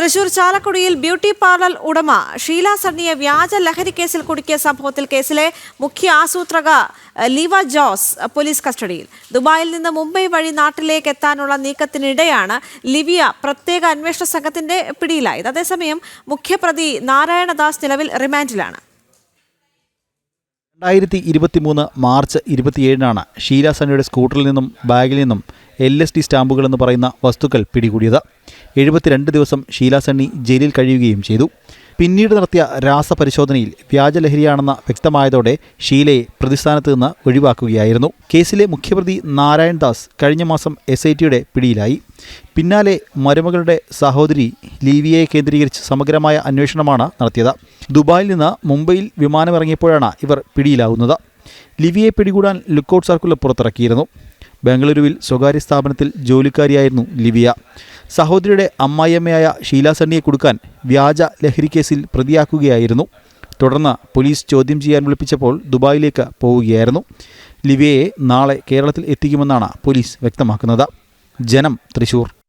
തൃശൂർ ചാലക്കുടിയിൽ beauty parlour ഉടമ ഷീല സണ്ണിയെ വ്യാജ ലഹരി കേസിൽ കുടുക്കിയ സംഭവത്തിൽ കേസിലെ മുഖ്യ ആസൂത്രക ലിവ ജോസ് പോലീസ് കസ്റ്റഡിയിൽ. ദുബായിൽ നിന്ന് മുംബൈ വഴി നാട്ടിലേക്ക് എത്താനുള്ള നീക്കത്തിനിടെയാണ് ലിവിയ പ്രത്യേക അന്വേഷണ സംഘത്തിന്റെ പിടിയിലായത്. അതേസമയം മുഖ്യപ്രതി നാരായണദാസ് നിലവിൽ റിമാൻഡിലാണ്. രണ്ടായിരത്തി ഇരുപത്തിമൂന്ന് മാർച്ച് ഇരുപത്തിയേഴിനാണ് ഷീല സണ്ണിയുടെ സ്കൂട്ടറിൽ നിന്നും ബാഗിൽ നിന്നും എൽ എസ് ഡി സ്റ്റാമ്പുകൾ എന്ന് പറയുന്ന വസ്തുക്കൾ പിടികൂടിയത്. എഴുപത്തിരണ്ട് ദിവസം ഷീലാസണ്ണി ജയിലിൽ കഴിയുകയും ചെയ്തു. പിന്നീട് നടത്തിയ രാസപരിശോധനയിൽ വ്യാജലഹരിയാണെന്ന വ്യക്തമായതോടെ ഷീലയെ പ്രതിസ്ഥാനത്ത് നിന്ന് ഒഴിവാക്കുകയായിരുന്നു. കേസിലെ മുഖ്യപ്രതി നാരായൺ ദാസ് കഴിഞ്ഞ മാസം എസ് ഐ ടിയുടെ പിടിയിലായി. പിന്നാലെ മരുമകളുടെ സഹോദരി ലീവിയയെ കേന്ദ്രീകരിച്ച് സമഗ്രമായ അന്വേഷണമാണ് നടത്തിയത്. ദുബായിൽ നിന്ന് മുംബൈയിൽ വിമാനമിറങ്ങിയപ്പോഴാണ് ഇവർ പിടിയിലാവുന്നത്. ലിവിയെ പിടികൂടാൻ ലുക്കൌട്ട് സർക്കുലർ പുറത്തിറക്കിയിരുന്നു. ബംഗളൂരുവിൽ സ്വകാര്യ സ്ഥാപനത്തിൽ ജോലിക്കാരിയായിരുന്നു ലിവിയ. സഹോദരിയുടെ അമ്മായിയമ്മയായ ഷീല സണ്ണിയെ കൊടുക്കാൻ വ്യാജ കേസിൽ പ്രതിയാക്കുകയായിരുന്നു. തുടർന്ന് പോലീസ് ചോദ്യം ചെയ്യാൻ വിളിപ്പിച്ചപ്പോൾ ദുബായിലേക്ക് പോവുകയായിരുന്നു. ലിവിയയെ നാളെ കേരളത്തിൽ എത്തിക്കുമെന്നാണ് പോലീസ് വ്യക്തമാക്കുന്നത്. ജനം തൃശൂർ.